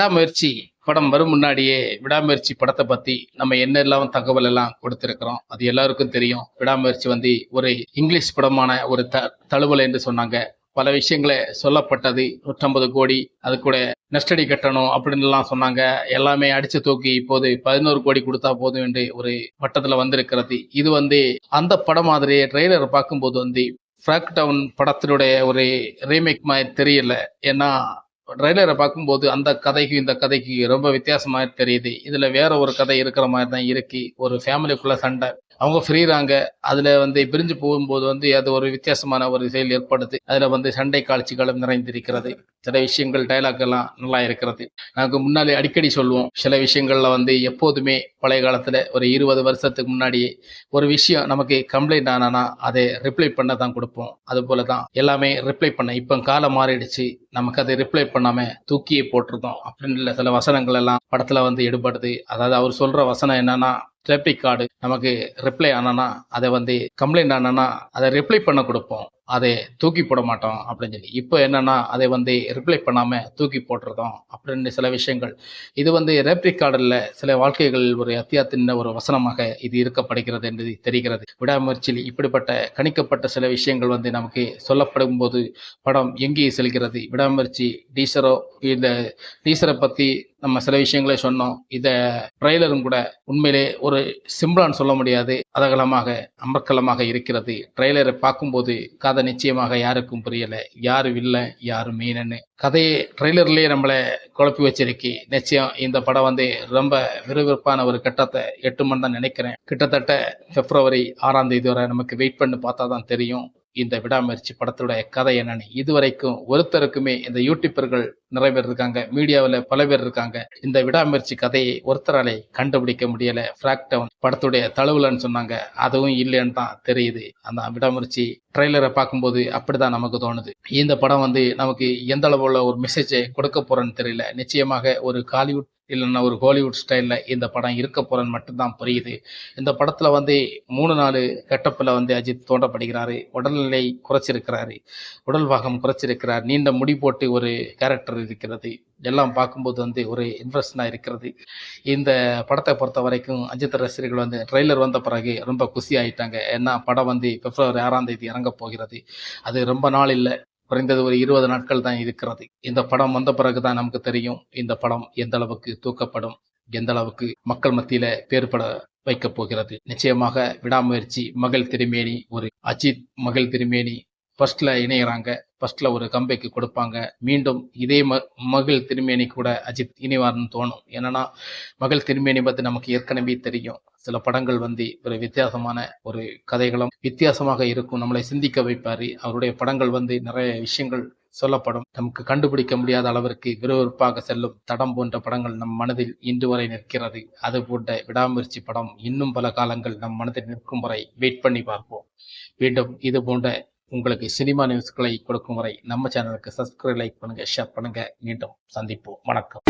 விடாமுயற்சி படம் வரும் முன்னாடியே விடாமுயற்சி படத்தை பத்தி நம்ம என்னெல்லாம் தகவல் எல்லாம் கொடுத்திருக்கிறோம் அது எல்லாருக்கும் தெரியும். விடாமுயற்சி வந்து ஒரு இங்கிலீஷ் படமான ஒரு த தழுவல் என்று சொன்னாங்க. பல விஷயங்களை சொல்லப்பட்டது. நூற்றம்பது கோடி அது கூட நெஸ்டடி கட்டணும் அப்படின்னு எல்லாம் சொன்னாங்க. எல்லாமே அடிச்சு தூக்கி இப்போது பதினோரு கோடி கொடுத்தா போதும் என்று ஒரு வட்டத்துல வந்திருக்கிறது. இது வந்து அந்த படம் மாதிரியே ட்ரெய்லர் பார்க்கும்போது வந்து ஃப்ராக் டவுன் படத்தினுடைய ஒரு ரீமேக் மாதிரி தெரியல. ஏன்னா ட்ரெய்லரை பார்க்கும்போது அந்த கதைக்கு இந்த கதைக்கு ரொம்ப வித்தியாசமாக தெரியுது. இதில் வேற ஒரு கதை இருக்கிற மாதிரி தான் இருக்கு. ஒரு ஃபேமிலிக்குள்ள சண்டை. அவங்க ஃப்ரீறாங்க. அதில் வந்து பிரிஞ்சு போகும்போது வந்து அது ஒரு வித்தியாசமான ஒரு செயல் ஏற்படுது. அதில் வந்து சண்டை காட்சிகளும் நிறைந்திருக்கிறது. சில விஷயங்கள் டைலாக் எல்லாம் நல்லா இருக்கிறது. நாங்கள் முன்னாலே அடிக்கடி சொல்லுவோம். சில விஷயங்களில் வந்து எப்போதுமே பழைய காலத்தில் ஒரு இருபது வருஷத்துக்கு முன்னாடியே ஒரு விஷயம் நமக்கு கம்ப்ளைண்ட் ஆனானா அதை ரிப்ளை பண்ண தான் கொடுப்போம். அது போல தான் எல்லாமே ரிப்ளை பண்ண இப்போ காலம் மாறிடுச்சு. நமக்கு அதை ரிப்ளை பண்ணாமல் தூக்கியே போட்டிருக்கோம் அப்படின்னு சில வசனங்கள் எல்லாம் படத்தில் வந்து எடுபடுது. அதாவது அவர் சொல்கிற வசனம் என்னன்னா ரெப்ளிக் கார்டு நமக்கு ரிப்ளை ஆனால் அதை வந்து கம்ப்ளைண்ட் ஆனால் அதை ரிப்ளை பண்ண கொடுப்போம். அதை தூக்கி போட மாட்டோம் அப்படின்னு சொல்லி. இப்போ என்னன்னா அதை வந்து ரிப்ளை பண்ணாமல் தூக்கி போட்டுருதோம் அப்படின்னு சில விஷயங்கள். இது வந்து ரேப்ரிக் கார்டில் சில வாழ்க்கைகள் ஒரு அத்தியாத்தின ஒரு வசனமாக இது இருக்கப்படுகிறது என்று தெரிகிறது. விடாமுயற்சியில் இப்படிப்பட்ட கணிக்கப்பட்ட சில விஷயங்கள் வந்து நமக்கு சொல்லப்படும் போது படம் எங்கே செல்கிறது? விடாமுயற்சி டீசரோ இந்த டீசரை பற்றி நம்ம சில விஷயங்களை சொன்னோம். இத ட்ரெய்லரும் கூட உண்மையிலே ஒரு சிம்பிளான்னு சொல்ல முடியாது. அதகலமாக அமர்க்கலமாக இருக்கிறது. ட்ரெய்லரை பார்க்கும்போது கதை நிச்சயமாக யாருக்கும் புரியல. யார் வில்லை யார் மீனன்னு. கதையை ட்ரெய்லர்லயே நம்மளை குழப்பி வச்சிருக்கு. நிச்சயம் இந்த படம் வந்து ரொம்ப விறுவிறுப்பான ஒரு கட்டத்தை எட்டுமன்னு தான் நினைக்கிறேன். கிட்டத்தட்ட பிப்ரவரி ஆறாம் தேதி வரை நமக்கு வெயிட் பண்ணி பார்த்தா தான் தெரியும். இந்த விடாமுயற்சி படத்துடைய கதை என்னன்னு இதுவரைக்கும் ஒருத்தருக்குமே இந்த யூடியூபர்கள் நிறைய பேர் இருக்காங்க மீடியாவில் பல பேர் இருக்காங்க. இந்த விடாமுயற்சி கதையை ஒருத்தராலே கண்டுபிடிக்க முடியல. ஃப்ராக் டவுன் படத்துடைய தழுவலன்னு சொன்னாங்க. அதுவும் இல்லைன்னு தான் தெரியுது. அந்த விடாமுயற்சி ட்ரெய்லரை பார்க்கும்போது அப்படிதான் நமக்கு தோணுது. இந்த படம் வந்து நமக்கு எந்த அளவுல ஒரு மெசேஜை கொடுக்க போறேன்னு தெரியல. நிச்சயமாக ஒரு காலிவுட் இல்லைன்னா ஒரு ஹாலிவுட் ஸ்டைலில் இந்த படம் இருக்க போகிறன்னு மட்டும்தான் புரியுது. இந்த படத்தில் வந்து மூணு நாலு கெட்டப்பில் வந்து அஜித் தோண்டப்படுகிறாரு. உடல்நிலை குறைச்சிருக்கிறாரு. உடல் பாகம் குறைச்சிருக்கிறார். நீண்ட முடி போட்டு ஒரு கேரக்டர் இருக்கிறது. எல்லாம் பார்க்கும்போது வந்து ஒரு இன்ட்ரெஸ்டாக இருக்கிறது. இந்த படத்தை பொறுத்த வரைக்கும் அஜித் ரசிகர்கள் வந்து ட்ரெய்லர் வந்த பிறகு ரொம்ப குஷி ஆயிட்டாங்க. ஏன்னா படம் வந்து பிப்ரவரி ஆறாம் தேதி இறங்க போகிறது. அது ரொம்ப நாள் இல்லை. குறைந்தது ஒரு இருபது நாட்கள் தான் இருக்கிறது. இந்த படம் வந்த பிறகு தான் நமக்கு தெரியும் இந்த படம் எந்த அளவுக்கு தூக்கப்படும் எந்த அளவுக்கு மக்கள் மத்தியில பேர்பட வைக்கப் போகிறது. நிச்சயமாக விடாமுயற்சி மகள் திருமேனி ஒரு அஜித் மகள் திருமேனி ஃபர்ஸ்ட்ல இணையறாங்க ஃபர்ஸ்ட்ல ஒரு கம்பைக்கு கொடுப்பாங்க. மீண்டும் இதே ம மகள் திருமேனி கூட அஜித் இணைவார்னு தோணும். என்னன்னா மகள் திருமேனி பத்தி நமக்கு ஏற்கனவே தெரியும். சில படங்கள் வந்து ஒரு வித்தியாசமான ஒரு கதைகளும் வித்தியாசமாக இருக்கும். நம்மளை சிந்திக்க வைப்பாரு. அவருடைய படங்கள் வந்து நிறைய விஷயங்கள் சொல்லப்படும். நமக்கு கண்டுபிடிக்க முடியாத அளவிற்கு விறுவிறுப்பாக செல்லும் தடம் போன்ற படங்கள் நம் மனதில் இன்று வரை நிற்கிறது. அது போன்ற விடாமுயற்சி படம் இன்னும் பல காலங்கள் நம் மனதில் நிற்கும் வரை வெயிட் பண்ணி பார்ப்போம். மீண்டும் இது போன்ற உங்களுக்கு சினிமா நியூஸ்களை கொடுக்கும் வரை நம்ம சேனலுக்கு சப்ஸ்கிரைப் லைக் பண்ணுங்க ஷேர் பண்ணுங்க. மீண்டும் சந்திப்போம். வணக்கம்.